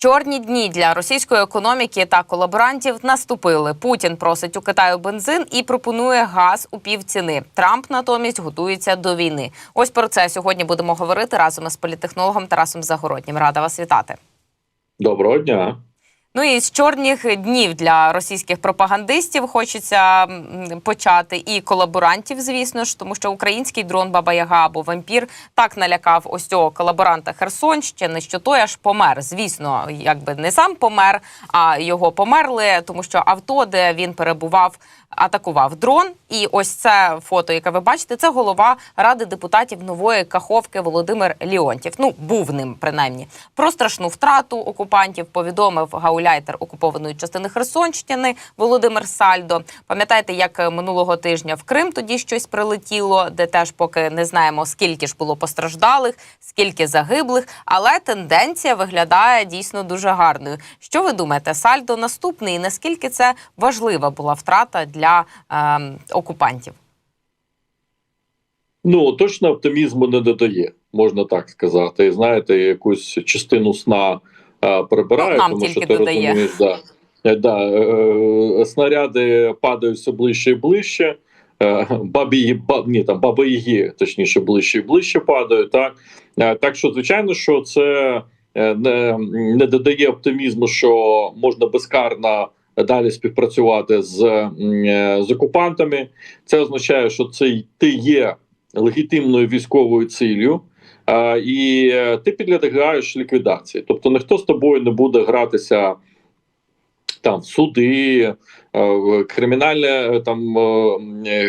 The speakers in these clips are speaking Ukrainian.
Чорні дні для російської економіки та колаборантів наступили. Путін просить у Китаю бензин і пропонує газ у півціни. Трамп натомість готується до війни. Ось про це сьогодні будемо говорити разом із політехнологом Тарасом Загороднім. Рада вас вітати. Доброго дня. Ну і з чорних днів для російських пропагандистів хочеться почати і колаборантів, звісно ж, тому що український дрон Баба Яга або вампір так налякав ось цього колаборанта Херсонщини, що той аж помер. Звісно, якби не сам помер, а його померли, тому що авто, де він перебував, атакував дрон. І ось це фото, яке ви бачите, це голова ради депутатів нової Каховки Володимир Ліонтів. Ну був ним принаймні про страшну втрату окупантів. Повідомив гауляйтер окупованої частини Херсонщини Володимир Сальдо. Пам'ятаєте, як минулого тижня в Крим тоді щось прилетіло, де теж поки не знаємо скільки ж було постраждалих, скільки загиблих, але тенденція виглядає дійсно дуже гарною. Що ви думаєте, Сальдо наступний? І наскільки це важлива була втрата для ем, окупантів? Ну точно оптимізму не додає, можна так сказати. І знаєте, якусь частину сна е, прибирає, нам тому що ти додає. розумієш, да, е, да, е, снаряди падають все ближче і ближче. Е, бабі, ба, ні, там баби Яги, точніше, ближче і ближче падають. Так, Е, так що, звичайно, що це е, не, не додає оптимізму, що можна безкарно далі співпрацювати з, е, з окупантами. Це означає, що це ти є легітимною військовою ціллю, і е, ти підлягаєш ліквідації. Тобто ніхто з тобою не буде гратися там в суди, кримінальне е, там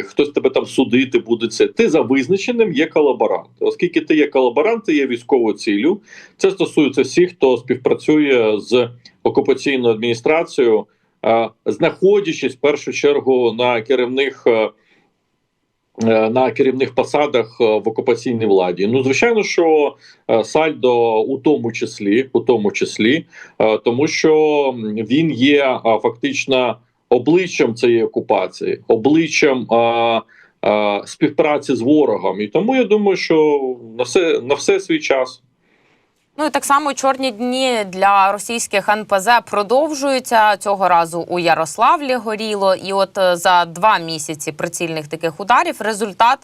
хтось тебе там судити буде. Це ти за визначеним є колаборант. Оскільки ти є колаборант, ти є військовою ціллю. Це стосується всіх, хто співпрацює з окупаційною адміністрацією, знаходячись в першу чергу на керівних. е, е, На керівних посадах е, в окупаційній владі, ну звичайно, що Сальдо у тому числі, у тому числі, тому що він є фактично обличчям цієї окупації, обличчям співпраці з ворогом. І тому я думаю, що на все на все свій час. Ну і так само чорні дні для російських НПЗ продовжуються цього разу у Ярославлі горіло. І от е, за два місяці прицільних таких ударів результат.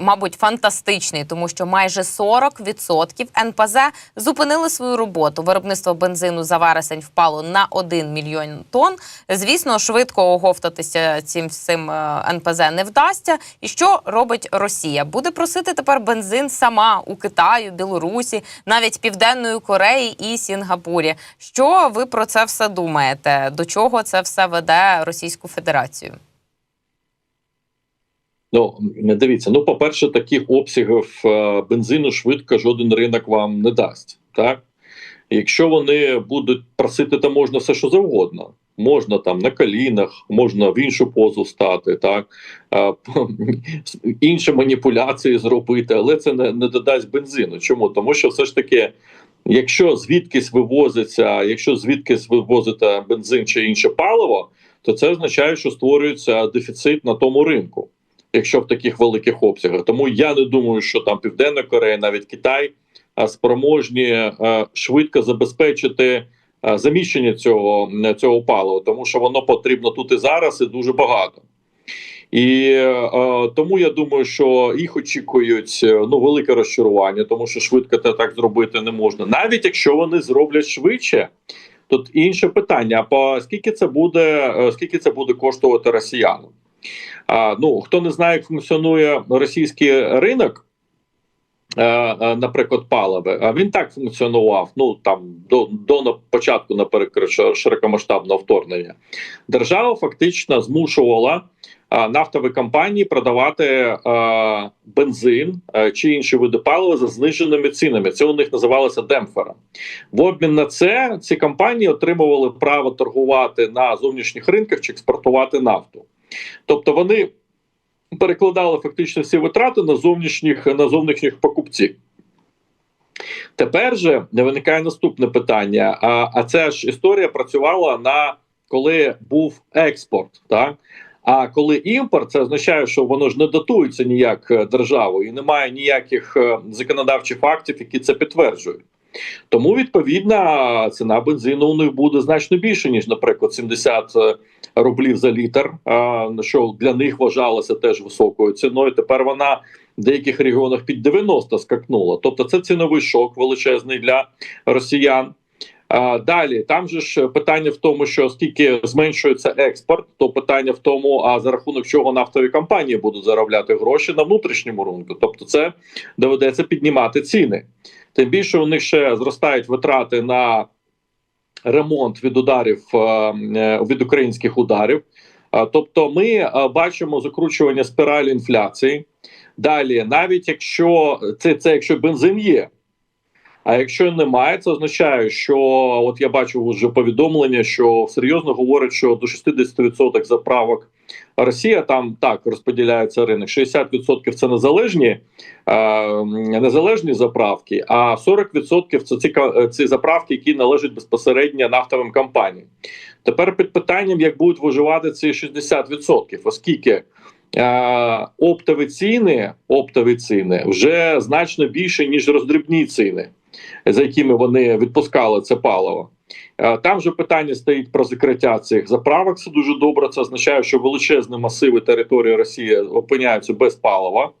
Мабуть, фантастичний, тому що майже 40% НПЗ зупинили свою роботу. Виробництво бензину за вересень впало на 1 мільйон тонн. Звісно, швидко оговтатися цим всім е, НПЗ не вдасться. І що робить Росія? Буде просити тепер бензин сама у Китаю, Білорусі, навіть Південної Кореї і Сінгапурі. Що ви про це все думаєте? До чого це все веде Російську Федерацію? Ну дивіться, ну по-перше, таких обсягів е, бензину швидко жоден ринок вам не дасть. Так, якщо вони будуть просити, то можна все, що завгодно. Можна там на колінах, можна в іншу позу стати, так е, інші маніпуляції зробити, але це не, не додасть бензину. Чому? Тому що все ж таки, якщо звідкись вивозиться, якщо звідкись вивозите бензин чи інше паливо, то це означає, що створюється дефіцит на тому ринку якщо в таких великих обсягах. Тому я не думаю, що там Південна Корея, навіть Китай, спроможні е, швидко забезпечити е, заміщення цього, е, цього палива, тому що воно потрібно тут і зараз, і дуже багато. І тому я думаю, що їх очікують ну велике розчарування, тому що швидко це так зробити не можна. Навіть якщо вони зроблять швидше, тут інше питання: а по скільки це буде, скільки це буде коштувати росіянам? А, ну хто не знає, як функціонує російський ринок, е, е, наприклад, паливи, а він так функціонував. Ну там до, до початку, наприклад, широкомасштабного вторгнення. Держава фактично змушувала е, нафтові компанії продавати бензин чи інші види палива за зниженими цінами. Це у них називалося демпфером. В обмін на це ці компанії отримували право торгувати на зовнішніх ринках чи експортувати нафту. Тобто вони перекладали фактично всі витрати на зовнішніх на зовнішніх покупців. Тепер же виникає наступне питання: а, а ця ж історія працювала на коли був експорт, так? А коли імпорт, це означає, що воно ж не датується ніяк е, державою і немає ніяких е, законодавчих актів, які це підтверджують. Тому відповідна ціна бензину у них буде значно більше ніж, наприклад, 70 рублів за літр, що для них вважалося теж високою ціною. Тепер вона в деяких регіонах під 90 скакнула. Тобто, це ціновий шок величезний для росіян. Далі там же ж питання в тому, що оскільки зменшується експорт, то питання в тому, а за рахунок чого нафтові компанії будуть заробляти гроші на внутрішньому ринку. Тобто, це доведеться піднімати ціни. Тим більше у них ще зростають витрати на ремонт від ударів е, е, від українських ударів. Тобто, ми е, бачимо закручування спіралі інфляції. Далі, навіть якщо це, це якщо бензин є. А якщо немає, це означає, що от я бачу вже повідомлення, що серйозно говорять, що до 60% заправок Росія там так розподіляється ринок. 60% це незалежні е, незалежні заправки, а 40% це ці, ці заправки, які належать безпосередньо нафтовим компаніям. Тепер під питанням, як будуть виживати ці 60%, оскільки е, оптові ціни, оптові ціни вже значно більше ніж роздрібні ціни, за якими вони відпускали це паливо. Е, Там же питання стоїть про закриття цих заправок. Це дуже добре. Це означає, що величезні масиви території Росії опиняються без палива.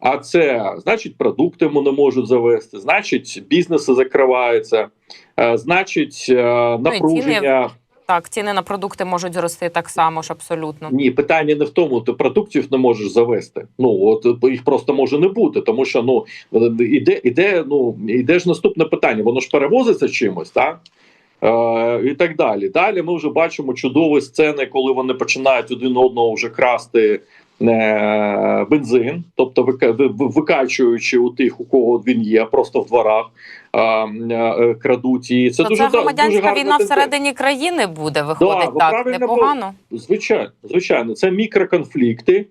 А це значить, продукти не можуть завести, значить, бізнеси закриваються, е, значить, е, напруження. Так, ціни на продукти можуть зрости так само ж абсолютно. Ні, питання не в тому, ти продуктів не можеш завести. Ну от їх просто може не бути, тому що ну іде, іде, ну іде ж наступне питання. Воно ж перевозиться чимось, так? Е, і так далі. Далі ми вже бачимо чудові сцени, коли вони починають один одного вже красти е, бензин, тобто вика- ви- ви- викачуючи у тих, у кого він є, просто в дворах е, крадуть. І це То дуже це громадянська дуже війна тенденція. всередині країни буде, виходить ви так непогано. Звичайно, звичайно, це мікроконфлікти.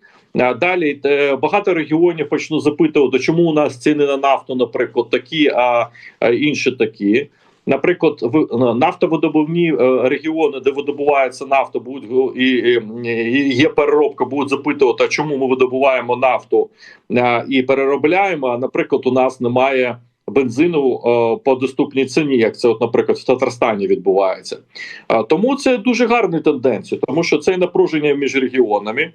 Далі багато регіонів почну запитувати, чому у нас ціни на нафту, наприклад, такі, а а інші такі. Наприклад, в нафтовидобувні е, регіони, де видобувається нафта, будуть і, і, є переробка, будуть запитувати, а чому ми видобуваємо нафту і переробляємо. А наприклад, у нас немає бензину е, по доступній ціні, як це, от, наприклад, в Татарстані відбувається. Тому це дуже гарна тенденція, тому що це напруження між регіонами,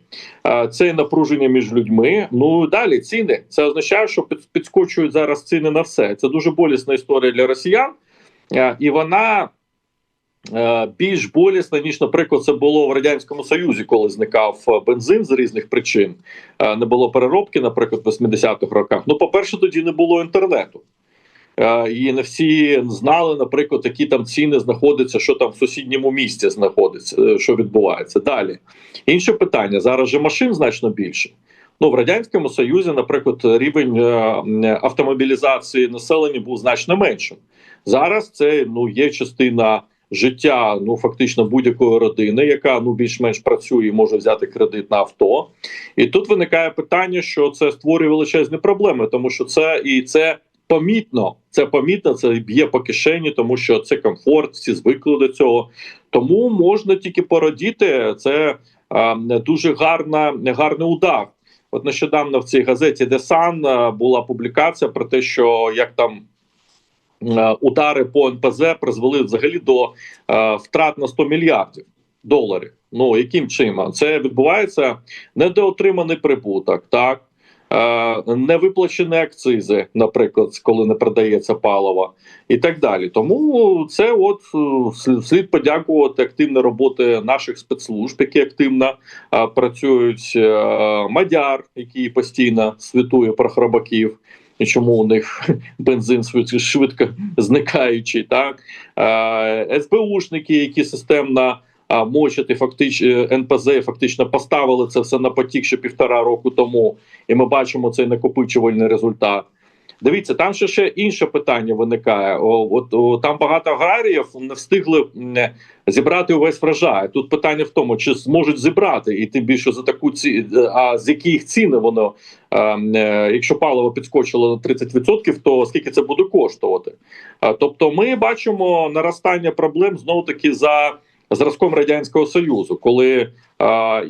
це напруження між людьми. Ну далі ціни. Це означає, що під- підскочують зараз ціни на все. Це дуже болісна історія для росіян, і вона. е, Більш болісна, ніж, наприклад, це було в радянському союзі, коли зникав е, бензин з різних причин. Е, Не було переробки, наприклад, в 80-х роках. Ну, по-перше, тоді не було інтернету. Е, І не всі знали, наприклад, які там ціни знаходяться, що там в сусідньому місті знаходиться, е, що відбувається. Далі інше питання: зараз же машин значно більше. Ну в радянському союзі, наприклад, рівень е, автомобілізації населення був значно меншим. Зараз це ну є частина життя, ну фактично будь-якої родини, яка ну більш-менш працює і може взяти кредит на авто. І тут виникає питання, що це створює величезні проблеми, тому що це і це помітно. Це помітно, це б'є по кишені, тому що це комфорт, всі звикли до цього. Тому можна тільки порадіти. Це е, дуже гарна, гарний удар. От нещодавно в цій газеті е, була публікація про те, що як там. Е, Удари по НПЗ призвели взагалі до е, втрат на 100 мільярдів доларів. Ну яким чином це відбувається недоотриманий прибуток, так е, невиплачені акцизи, наприклад, коли не продається паливо, і так далі. Тому це от е, слід- подякувати активної роботи наших спецслужб, які активно працюють. Мадяр, який постійно світує про хробаків. Чому у них бензин швидко, зникаючий, так е, СБУшники, які системно мочити фактично НПЗ фактично поставили це все на потік ще півтора року тому, і ми бачимо цей накопичувальний результат. Дивіться, там ще ще інше питання виникає. О, от о, там багато аграріїв не встигли зібрати увесь врожай. Тут питання в тому, чи зможуть зібрати, і тим більше за таку ці а з яких ціни воно, е, е, якщо паливо підскочило на 30%, то скільки це буде коштувати? Тобто, ми бачимо наростання проблем знову таки за зразком радянського союзу, коли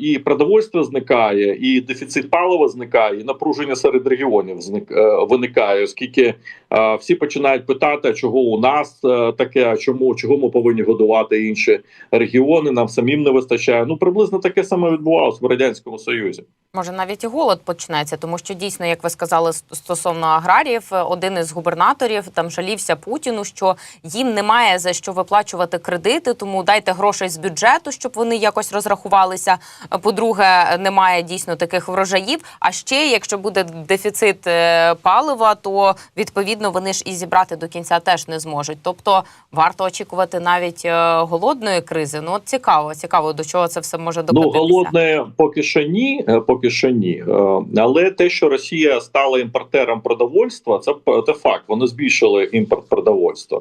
і продовольство зникає, і дефіцит палива зникає, і напруження серед регіонів зник, е, виникає, оскільки е, всі починають питати, чого у нас е, таке, чому чого ми повинні годувати інші регіони, нам самим не вистачає. Ну приблизно таке саме відбувалося в радянському союзі. Може, навіть і голод почнеться, тому що дійсно, як ви сказали, стосовно аграріїв, один із губернаторів там жалівся Путіну, що їм немає за що виплачувати кредити, тому дайте грошей з бюджету, щоб вони якось розрахувалися. Е, По-друге, немає дійсно таких врожаїв. А ще, якщо буде дефіцит е, палива, то відповідно вони ж і зібрати до кінця теж не зможуть. Тобто варто очікувати навіть е, голодної кризи. Ну от цікаво, цікаво, до чого це все може Ну голодне поки що ні, е, поки що ні. Але те, що Росія стала імпортером продовольства, це, це факт. Вони збільшили імпорт продовольства.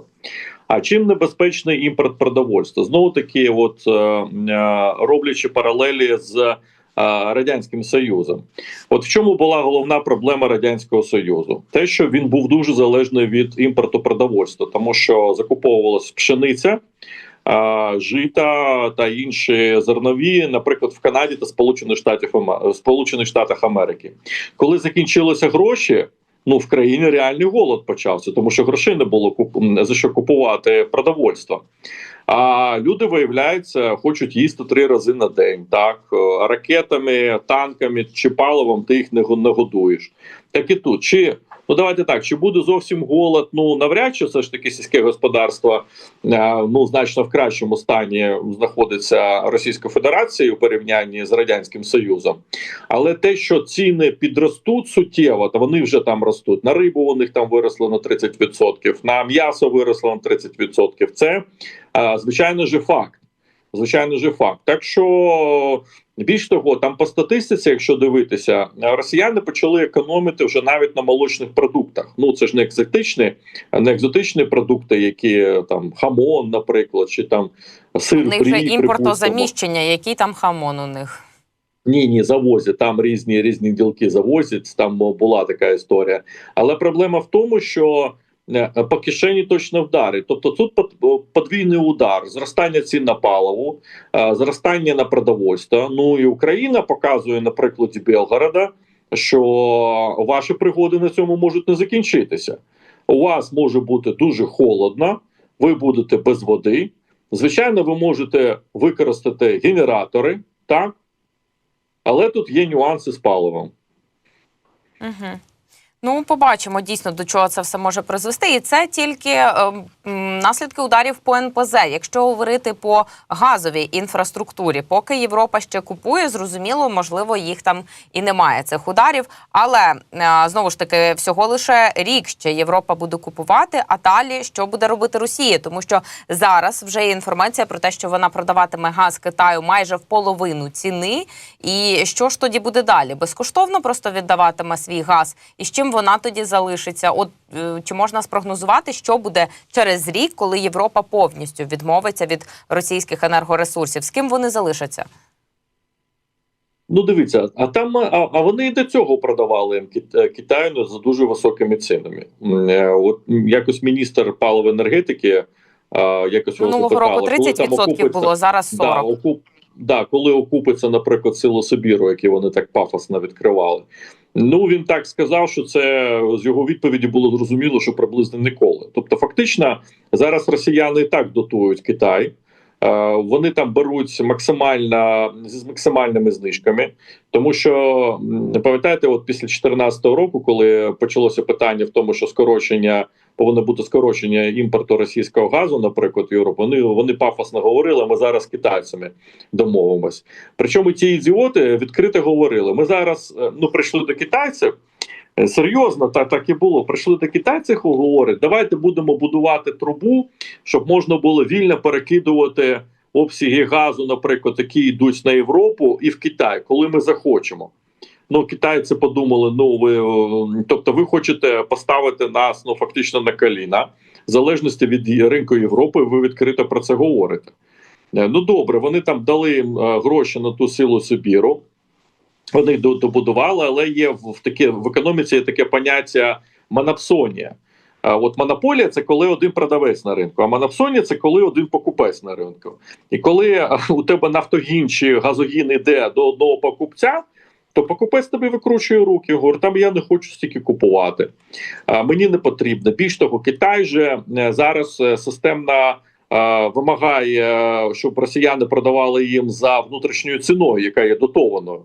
А чим небезпечний імпорт продовольства? Знову таки, от е, е, роблячи паралелі з е, радянським союзом, от в чому була головна проблема радянського союзу? Те, що він був дуже залежний від імпорту продовольства, тому що закуповувалась пшениця. Жита та інші зернові, наприклад, в Канаді та Сполучених Штатів Штатах Америки, коли закінчилися гроші, ну в країні реальний голод почався, тому що грошей не було куп... за що купувати продовольство. А люди виявляється, хочуть їсти три рази на день. Так Е, ракетами, танками чи паливом ти їх не годуєш. Так і тут чи ну давайте так, чи буде зовсім голод? Ну навряд чи все ж таки сільське господарство е, ну значно в кращому стані знаходиться Російська Федерація у порівнянні з радянським Союзом. Але те, що ціни підростуть суттєво, то вони вже там ростуть. На рибу у них там виросло на 30%, на м'ясо виросло на 30%. Це е, звичайно же факт. Звичайно же факт. Так що більш того, там по статистиці, якщо дивитися, росіяни почали економити вже навіть на молочних продуктах. Ну це ж не екзотичні, не екзотичні продукти, які там хамон, наприклад, чи там сир. У них же брі, імпортозаміщення, який там хамон у них. Ні, ні, завозять там різні різні ділки завозять. Там була така історія. Але проблема в тому, що по кишені точно вдарить. Тобто тут подвійний удар: зростання цін на паливо, е, зростання на продовольство. Ну і Україна показує на прикладі Белгорода, що ваші пригоди на цьому можуть не закінчитися. У вас може бути дуже холодно, ви будете без води. Звичайно, ви можете використати генератори, так. Але тут є нюанси з паливом. Угу. Ну, побачимо дійсно до чого це все може призвести, і це тільки е, наслідки ударів по НПЗ. Якщо говорити по газовій інфраструктурі, поки Європа ще купує, зрозуміло, можливо, їх там і немає цих ударів. Але е, знову ж таки, всього лише рік ще Європа буде купувати. А далі що буде робити Росія? Тому що зараз вже є інформація про те, що вона продаватиме газ Китаю майже в половину ціни. І що ж тоді буде далі? Безкоштовно просто віддаватиме свій газ, і з чим вона тоді залишиться? От е, чи можна спрогнозувати, що буде через рік, коли Європа повністю відмовиться від російських енергоресурсів? З ким вони залишаться? Ну, дивіться, а там а, а вони і до цього продавали е, Китаю за дуже високими цінами. Е, От якось міністр паливо енергетики а, якось його Минулого запитали, року коли там 30% окупиться- було, зараз 40%. Да, окуп, да, коли окупиться, наприклад, силу Сибіру, які вони так пафосно відкривали. Ну він так сказав, що це з його відповіді було зрозуміло, що приблизно ніколи. Тобто, фактично, зараз росіяни і так дотують Китай. Е, Вони там беруть максимально з максимальними знижками, тому що пам'ятаєте, от після 2014 року, коли почалося питання в тому, що скорочення повинно бути скорочення імпорту російського газу, наприклад, в Європу, вони вони пафосно говорили. Ми зараз з китайцями домовимось. Причому ці ідіоти відкрито говорили: ми зараз е, ну прийшли до китайців. е, Серйозно, так так і було. Прийшли до китайців, говорять, давайте будемо будувати трубу, щоб можна було вільно перекидувати обсяги газу, наприклад, які йдуть на Європу і в Китай, коли ми захочемо. Ну, китайці подумали: ну ви е, тобто, ви хочете поставити нас ну фактично на коліна, в залежності від ринку Європи, ви відкрито про це говорите. Е, Ну добре, вони там дали їм е, гроші на ту силу Сибіру. Вони добудували, але є в таке в економіці є таке поняття монопсонія. А От монополія це коли один продавець на ринку, а монопсонія це коли один покупець на ринку. І коли у тебе нафтогін чи газогін іде до одного покупця, то покупець тобі викручує руки. Говорить, там я не хочу стільки купувати. А, мені не потрібно. Більш того, Китай же е, зараз е, системно е, вимагає, щоб росіяни продавали їм за внутрішньою ціною, яка є дотованою.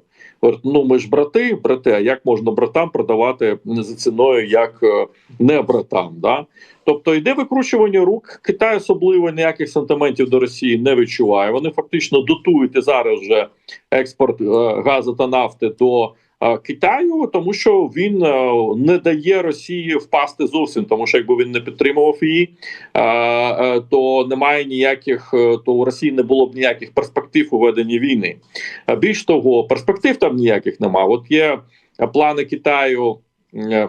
Ну ми ж брати, брати, а як можна братам продавати за ціною, як е, не братам? Да? Тобто йде викручування рук. Китай особливо ніяких сантиментів до Росії не відчуває. Вони фактично дотують і зараз вже експорт е, газу та нафти до Китаю, тому що він е, не дає Росії впасти зовсім. Тому що якби він не підтримував її, е, е, то немає ніяких, е, то у Росії не було б ніяких перспектив у веденні війни. Більш того, перспектив там ніяких немає. От є е, плани Китаю. е,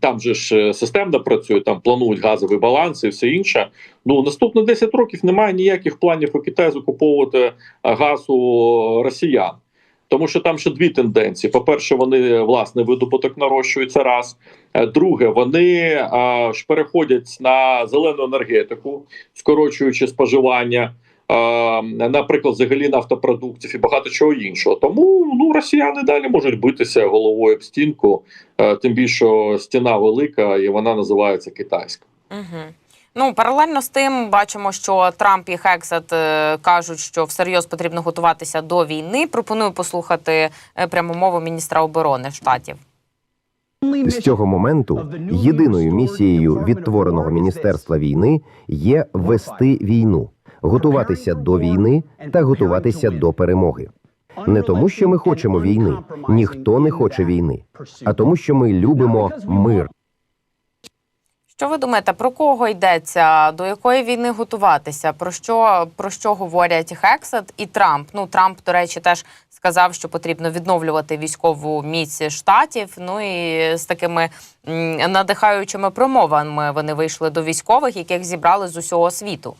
Там же ж е, системно працює, там планують газовий баланс і все інше. Ну наступні 10 років немає ніяких планів у Китаю закуповувати е, газ у росіян. Тому що там ще дві тенденції: по-перше, вони власне видобуток нарощується раз. Е, Друге, вони а, ж переходять на зелену енергетику, скорочуючи споживання. е, Наприклад, взагалі нафтопродуктів і багато чого іншого. Тому ну росіяни далі можуть битися головою об стінку, е, тим більше стіна велика і вона називається китайська. Угу. Ну, паралельно з тим бачимо, що Трамп і Хексет е, кажуть, що всерйоз потрібно готуватися до війни. Пропоную послухати е, пряму мову міністра оборони штатів. З цього моменту єдиною місією відтвореного міністерства війни є вести війну, готуватися до війни та готуватися до перемоги. Не тому, що ми хочемо війни, ніхто не хоче війни, а тому, що ми любимо мир. Що ви думаєте, про кого йдеться? До якої війни готуватися? Про що про що говорять Хексет і Трамп? Ну Трамп, до речі, теж сказав, що потрібно відновлювати військову міць штатів. Ну і з такими надихаючими промовами вони вийшли до військових, яких зібрали з усього світу.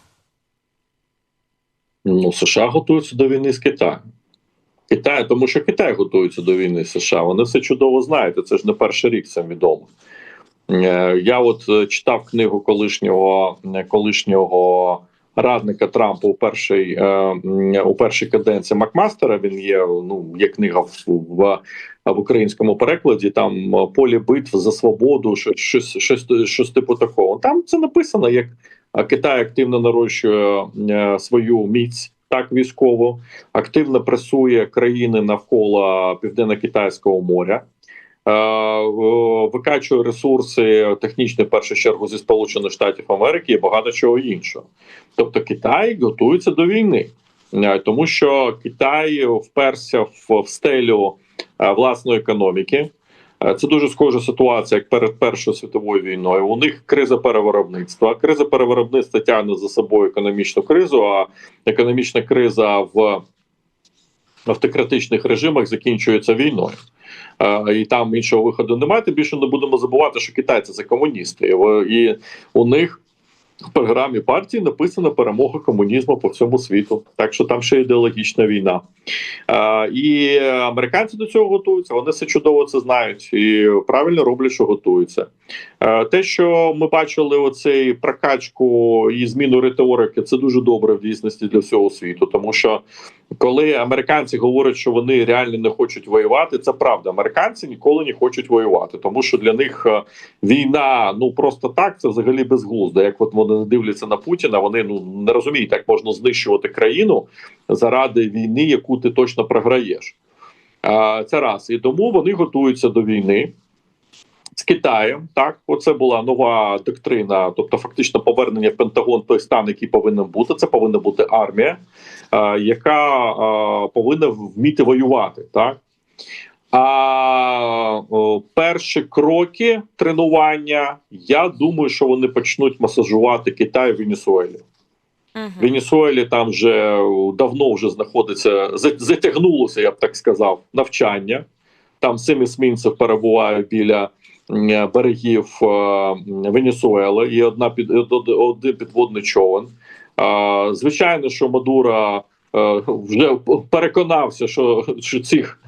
Ну, США готуються до війни з Китаєм. Китай, тому що Китай готується до війни з США. Вони все чудово знають. Це ж не перший рік це відомо. Е, Я от е, читав книгу колишнього е, колишнього радника Трампа у першій у першій каденції Макмастера. Він є ну є книга в, в, в українському перекладі. Там полі битв за свободу, щось щось, щось, щось типу такого. Там це написано як Китай активно нарощує свою міць. Так, військово активно пресує країни навколо південно-китайського моря, викачує ресурси технічні в першу чергу зі Сполучених Штатів Америки і багато чого іншого. Тобто Китай готується до війни, Е, тому що Китай вперся в, стелю е, власної економіки. Е, Це дуже схожа ситуація, як перед Першою світовою війною. У них криза перевиробництва. Криза перевиробництва тягне за собою економічну кризу, а економічна криза в автократичних режимах закінчується війною. І там іншого виходу немає. Тим більше не будемо забувати, що китайці це комуністи, і у них в програмі партії написана перемога комунізму по всьому світу. Так що там ще ідеологічна війна. Е, І американці до цього готуються. Вони все чудово це знають і правильно роблять, що готуються. Е, Те, що ми бачили, оцей прокачку і зміну риторики, це дуже добре в дійсності для всього світу, тому що. Коли американці говорять, що вони реально не хочуть воювати, це правда. Американці ніколи не хочуть воювати, тому що для них війна ну просто так це взагалі безглуздо. Як от вони дивляться на Путіна, вони ну не розуміють, як можна знищувати країну заради війни, яку ти точно програєш. А, Це раз і тому вони готуються до війни. З Китаєм так, оце була нова доктрина, тобто фактично повернення в Пентагон той стан, який повинен бути. Це повинна бути армія, яка повинна вміти воювати. Так а перші кроки тренування, я думаю, що вони почнуть масажувати Китай в Венесуелі. В Венесуелі там вже давно вже знаходиться, затягнулося, я б так сказав, навчання. Там сім есмінців перебувають біля берегів Венесуели і одна під один підводний човен. Звичайно, що Мадура е, вже переконався, що, що цих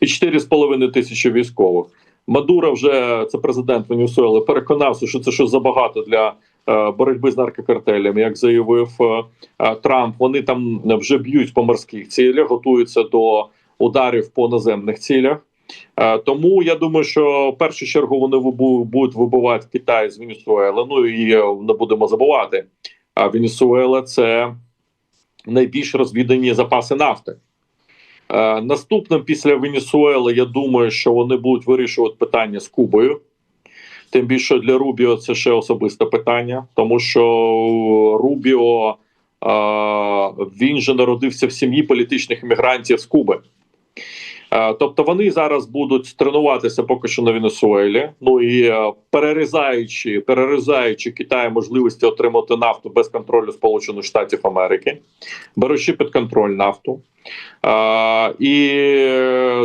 і 4,5 тисячі військових. Мадуро вже це президент Венесуели, переконався, що це щось забагато для е, боротьби з наркокартелями, як заявив е, е, Трамп. Вони там вже б'ють по морських цілях, готуються до ударів по наземних цілях. Тому я думаю, що в першу чергу вони будуть вибивати Китай з Венесуели. Ну і не будемо забувати. А Венесуела це найбільш розвідані запаси нафти. Е, Наступним після Венесуели, я думаю, що вони будуть вирішувати питання з Кубою. Тим більше для Рубіо це ще особисте питання, тому що Рубіо е, він же народився в сім'ї політичних іммігрантів з Куби. Е, Тобто вони зараз будуть тренуватися поки що на Венесуелі. Ну і е, перерізаючи, перерізаючи Китаю можливості отримати нафту без контролю Сполучених Штатів Америки, беручи під контроль нафту. Е, І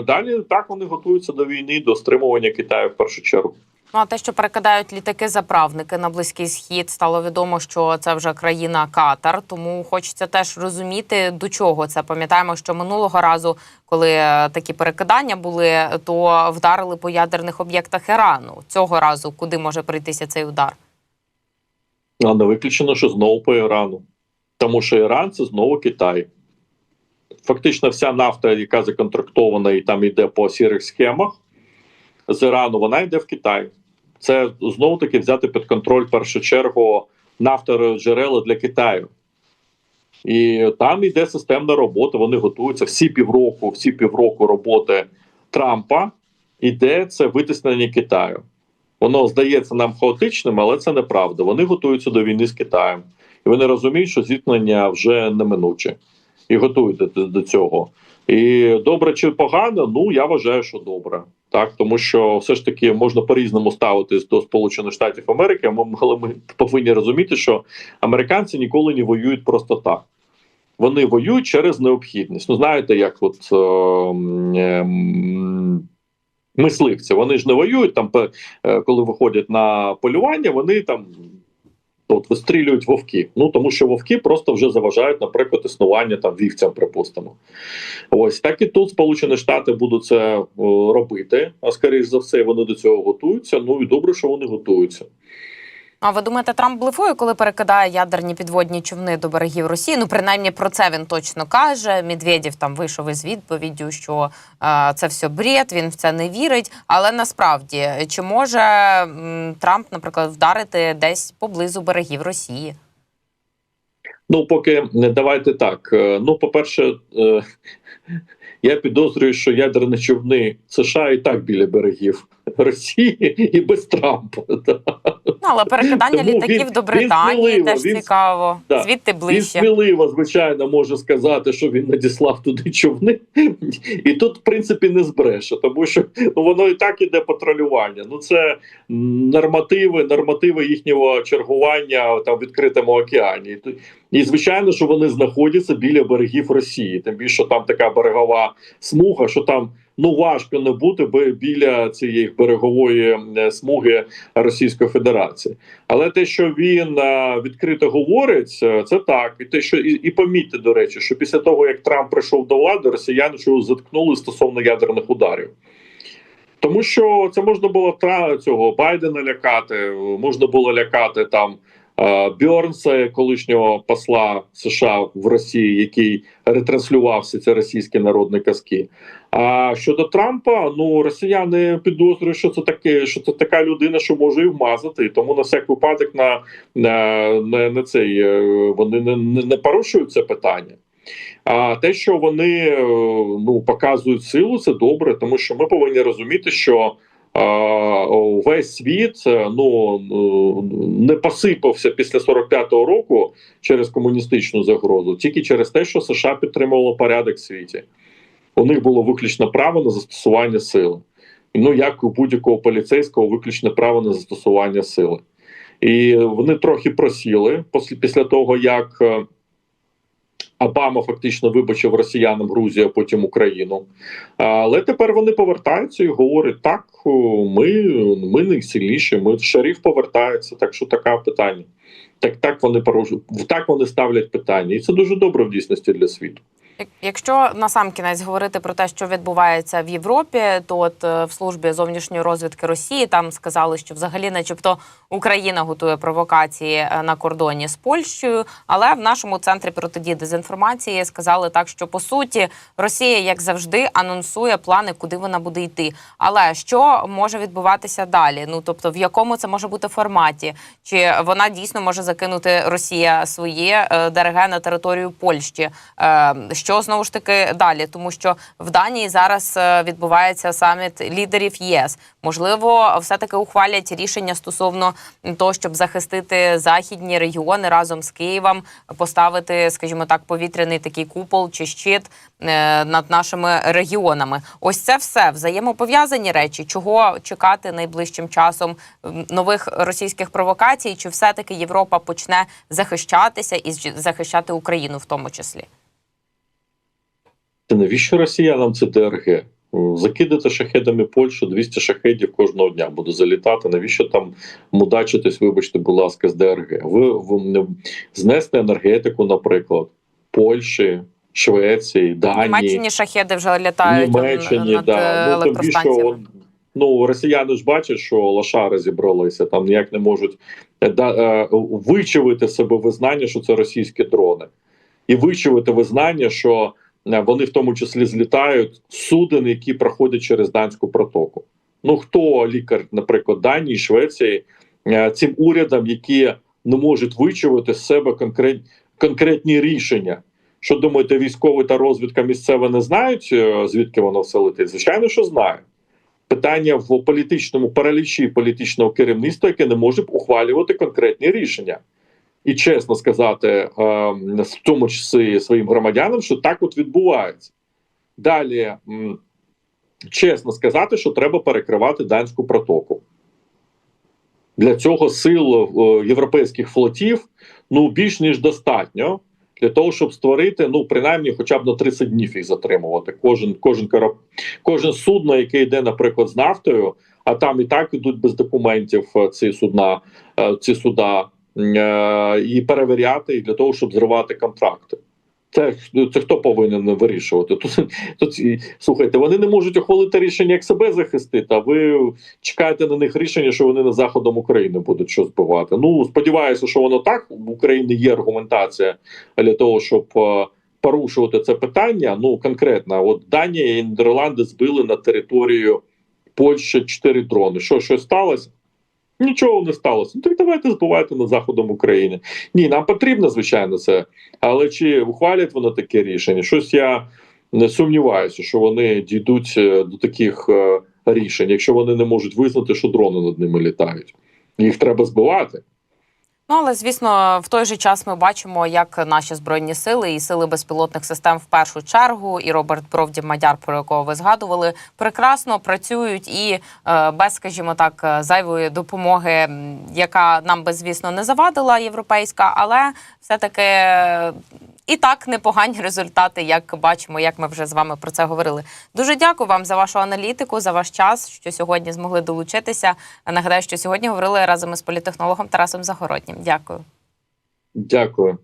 далі так вони готуються до війни, до стримування Китаю в першу чергу. Ну а те, що перекидають літаки-заправники на близький схід, стало відомо, що це вже країна Катар. Тому хочеться теж розуміти, до чого це. Пам'ятаємо, що минулого разу, коли е, такі перекидання були, то вдарили по ядерних об'єктах Ірану. Цього разу куди може прийтися цей удар? А не виключено, що знову по Ірану. Тому що Іран це знову Китай. Фактично, вся нафта, яка законтрактована і там йде по сірих схемах з Ірану, вона йде в Китай. Це знову таки взяти під контроль в першу чергу нафтоджерела для Китаю. І там йде системна робота. Вони готуються всі півроку, всі півроку роботи Трампа іде це витиснення Китаю. Воно здається нам хаотичним, але це неправда. Вони готуються до війни з Китаєм, і вони розуміють, що зіткнення вже неминуче, і готуються до цього. І добре чи погано? Ну я вважаю, що добре. Так, тому що все ж таки можна по-різному ставитись до Сполучених Штатів Америки, але ми повинні розуміти, що американці ніколи не воюють просто так. Вони воюють через необхідність. Ну, знаєте, як от е, ем, мисливці, вони ж не воюють там, е, коли виходять на полювання, вони там от, вистрілюють вовки. Ну тому що вовки просто вже заважають, наприклад, існування там вівцям, припустимо. Ось так і тут Сполучені Штати будуть це е, робити. А скоріш за все, вони до цього готуються. Ну і добре, що вони готуються. А ви думаєте, Трамп блефує, коли перекидає ядерні підводні човни до берегів Росії? Ну, принаймні про це він точно каже. Медведєв там вийшов із відповіддю, що е, це все бред, він в це не вірить. Але насправді чи може м, Трамп, наприклад, вдарити десь поблизу берегів Росії? Ну, поки не давайте так. Е, Ну, по-перше, е, я підозрюю, що ядерні човни США і так біля берегів Росії і без Трампа. Да. Ну, але перекидання Тому літаків він- до він Британії сміливо, теж він- цікаво. Да. Звідти Він сміливо, звичайно, може сказати, що він надіслав туди човни, і тут, в принципі, не збреше, тому що ну, воно і так іде патрулювання. Ну це нормативи, нормативи їхнього чергування там в відкритому океані. І звичайно, що вони знаходяться біля берегів Росії. Тим більше там така берегова смуга, що там ну важко не бути біля цієї берегової е, смуги Російської Федерації. Але те, що він е, відкрито говорить, е, це так. І те, що і, і помітьте, до речі, що після того як Трамп прийшов до влади, росіяни що заткнули стосовно ядерних ударів. Тому що це можна було цього Байдена лякати, можна було лякати там Бьорнса, колишнього посла США в Росії, який ретранслював всі ці російські народні казки. А щодо Трампа, ну росіяни підозрюють, що це таке, що це така людина, що може і вмазати. Тому на всяк випадок на, на, на, на цей е, вони не, не, порушують це питання. А те, що вони е, ну показують силу, це добре, тому що ми повинні розуміти, що весь світ е, ну не посипався після 45-го року через комуністичну загрозу, тільки через те, що США підтримувало порядок в світі. У них було виключне право на застосування сили. Ну як у будь-якого поліцейського виключне право на застосування сили. І вони трохи просіли після, того, як е, Обама фактично вибачив росіянам Грузію, а потім Україну. Але тепер вони повертаються і говорять: так, ми, ми найсильніші, ми шариф повертається. Так що таке питання. Так, так вони порушують, так вони ставлять питання, і це дуже добре в дійсності для світу. Як- Якщо на сам кінець говорити про те, що відбувається в Європі, то от е, в службі зовнішньої розвідки Росії там сказали, що взагалі, начебто, Україна готує провокації е, на кордоні з Польщею. Але в нашому центрі протидії дезінформації сказали так, що по суті Росія, як завжди, анонсує плани, куди вона буде йти. Але що може відбуватися далі? Ну тобто, в якому це може бути форматі? Чи вона дійсно може закинути Росія своє е, ДРГ на територію Польщі? Е, Що знову ж таки далі? Тому що в Данії зараз е, відбувається саміт лідерів ЄС. Можливо, все таки ухвалять рішення стосовно того, щоб захистити західні регіони разом з Києвом, поставити, скажімо так, повітряний такий купол чи щит е, над нашими регіонами. Ось це все взаємопов'язані речі. Чого чекати найближчим часом нових російських провокацій? Чи все таки Європа почне захищатися і захищати Україну в тому числі? Та навіщо росіянам це ДРГ? Закидати шахедами Польщу 200 шахедів кожного дня буде залітати. Навіщо там мудачитись, вибачте, будь ласка, з ДРГ? Ви, ви знести енергетику, наприклад, Польщі, Швеції, Данії. Німеччині шахеди вже літають Німеччині, над да. е, Ну, що, електростанціями. ну, росіяни ж бачать, що лошари зібралися, там ніяк не можуть е, да, е, вичавити в себе визнання, що це російські дрони, і вичавити визнання, що вони в тому числі злітають суден, які проходять через данську протоку. Ну хто лікар, наприклад, Данії, Швеції, е, цим урядам, які не можуть вичавити з себе конкрет, конкретні рішення. Що думаєте, військові та розвідка місцева не знають, е, звідки воно все летить? Звичайно, що знають. Питання в політичному паралічі політичного керівництва, яке не може ухвалювати конкретні рішення. І чесно сказати, е, в тому числі своїм громадянам, що так от відбувається. Далі, чесно сказати, що треба перекривати данську протоку. Для цього сил е, європейських флотів ну більш ніж достатньо для того, щоб створити ну принаймні, хоча б на 30 днів їх затримувати. Кожен кожен кораб, кожен судно, яке йде, наприклад, з нафтою, а там і так ідуть без документів е, ці судна, ці суда, і перевіряти і для того, щоб зривати контракти. Це, це хто повинен вирішувати? Тут, тут слухайте, вони не можуть ухвалити рішення, як себе захистити. А ви чекаєте на них рішення, що вони на заходом України будуть що збивати. Ну сподіваюся, що воно так в Україні є аргументація для того, щоб е, порушувати це питання. Ну конкретно, от Данія і Нідерланди збили на територію Польщі чотири дрони. Що щось сталося? Нічого не сталося. Ну так давайте збивайте над заходом України. Ні, нам потрібно, звичайно, це. Але чи ухвалять вони таке рішення? Щось я не сумніваюся, що вони дійдуть е, до таких е, рішень, якщо вони не можуть визнати, що дрони над ними літають. Їх треба збивати. Ну але звісно, в той же час ми бачимо, як наші збройні сили і сили безпілотних систем в першу чергу, і Роберт Бровді Мадяр, про якого ви згадували, прекрасно працюють і е, без, скажімо так, зайвої допомоги, яка нам би, звісно, не завадила європейська, але все таки. І так непогані результати, як бачимо, як ми вже з вами про це говорили. Дуже дякую вам за вашу аналітику, за ваш час, що сьогодні змогли долучитися. Нагадаю, що сьогодні говорили разом із політехнологом Тарасом Загороднім. Дякую. Дякую.